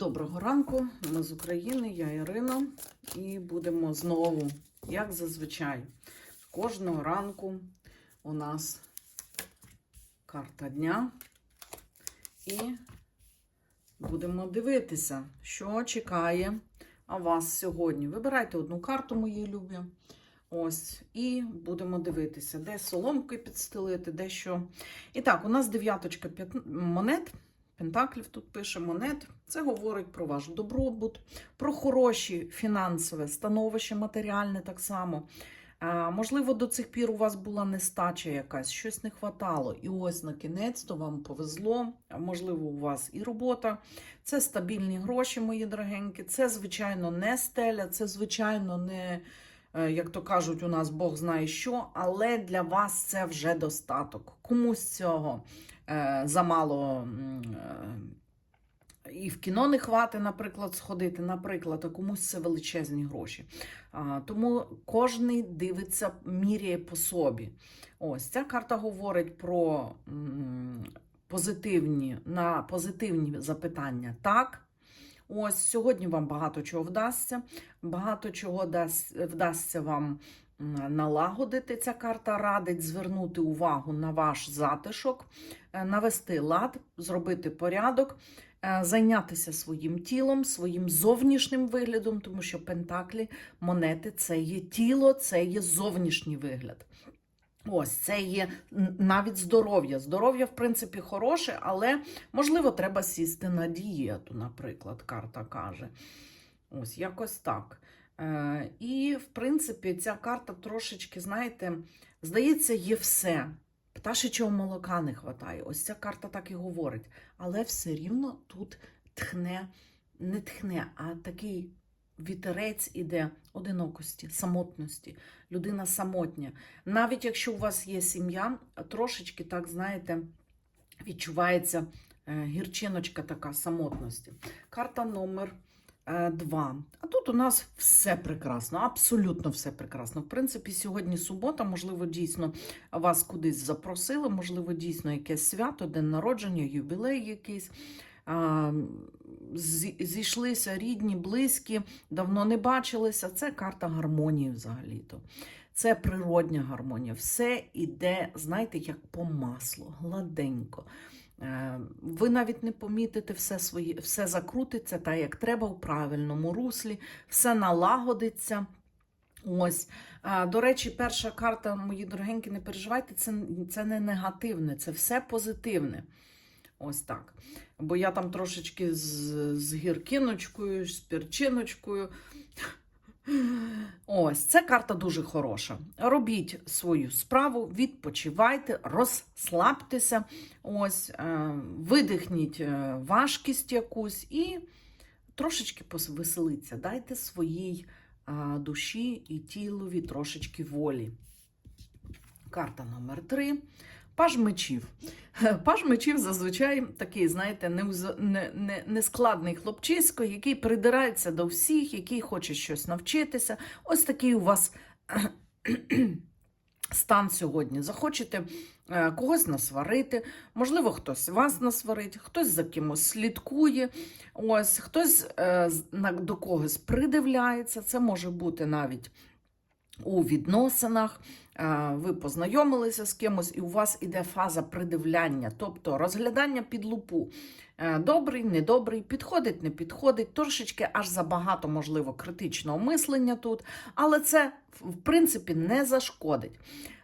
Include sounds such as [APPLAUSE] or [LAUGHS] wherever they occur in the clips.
Доброго ранку, ми з України, я Ірина, і будемо знову, як зазвичай, кожного ранку у нас карта дня. І будемо дивитися, що чекає вас сьогодні. Вибирайте одну карту, мої любі. Ось, і будемо дивитися, де соломки підстелити, де що. І так, у нас дев'яточка монет. Пентаклів тут пише монет. Це говорить про ваш добробут, про хороші фінансове становище, матеріальне так само. Можливо, до цих пір у вас була нестача якась, щось не хватало. І ось на кінець то вам повезло. Можливо, у вас і робота. Це стабільні гроші, мої дорогенькі. Це, звичайно, не стеля, це, звичайно, не, як то кажуть, у нас Бог знає що, але для вас це вже достаток. Комусь цього е, замало. е, і в кіно не хватить, наприклад, сходити, наприклад, а комусь це величезні гроші. А, тому кожний дивиться, міряє по собі. Ось ця карта говорить про позитивні, на позитивні запитання. Так. Ось сьогодні вам багато чого вдасться, багато чого дасть, вдасться вам налагодити. Ця карта радить звернути увагу на ваш затишок, е, навести лад, зробити порядок, е, зайнятися своїм тілом, своїм зовнішнім виглядом, тому що пентаклі, монети це є тіло, це є зовнішній вигляд. Ось це є навіть здоров'я. Здоров'я, в принципі, хороше, але можливо, треба сісти на дієту, наприклад, карта каже. Ось якось так. Е, і, в принципі, ця карта трошечки, знаєте, здається, є все. Пташечого молока не вистачає. Ось ця карта так і говорить. Але все рівно тут тхне, не тхне, а такий вітерець іде одинокості, самотності. Людина самотня. Навіть якщо у вас є сім'я, трошечки, так знаєте, відчувається е, гірчиночка така самотності. Карта номер е, два. А тут у нас все прекрасно, абсолютно все прекрасно. В принципі, сьогодні субота, можливо, дійсно вас кудись запросили, можливо, дійсно якесь свято, день народження, юбілей якийсь. Зійшлися рідні, близькі, давно не бачилися. Це карта гармонії взагалі-то. Це природня гармонія. Все іде, знаєте, як по маслу, гладенько. Е, Ви навіть не помітите все своє, все закрутиться так, як треба в правильному руслі, все налагодиться. Ось, до речі, перша карта, мої дорогенькі, не переживайте, це, це не негативне, це все позитивне. Ось так. Бо я там трошечки з, з гіркиночкою, з перчиночкою. [LAUGHS] Ось, ця карта дуже хороша. Робіть свою справу, відпочивайте, розслабтеся, ось, е, видихніть е, важкість якусь і трошечки повеселіться. Дайте своїй е, душі і тілові трошечки волі. Карта номер три. Паж мечів. [LAUGHS] Паж мечів зазвичай такий, знаєте, неуз- не, не, нескладний хлопчисько, який придирається до всіх, який хоче щось навчитися. Ось такий у вас [CLEARS THROAT] стан сьогодні. Захочете е, когось насварити, можливо, хтось вас насварить, хтось за кимось слідкує, ось хтось е, до когось придивляється. Це може бути навіть у відносинах. Е, Ви познайомилися з кимось, і у вас іде фаза придивляння, тобто розглядання під лупу. Е, Добрий, недобрий, підходить, не підходить, трошечки аж забагато, можливо, критичного мислення тут, але це, в принципі, не зашкодить.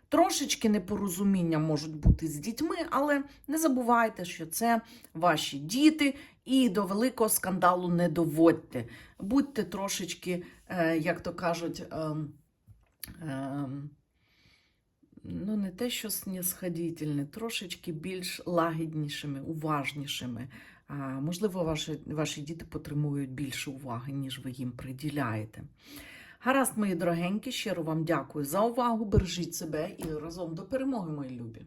Трошечки непорозуміння можуть бути з дітьми, але не забувайте, що це ваші діти, і до великого скандалу не доводьте. Будьте трошечки, е, як то кажуть, ем, ну не те, що снісходітельні, трошечки більш лагіднішими, уважнішими. Можливо, ваші, ваші діти потребують більше уваги, ніж ви їм приділяєте. Гаразд, мої дорогенькі, щиро вам дякую за увагу. Бережіть себе і разом до перемоги, мої любі.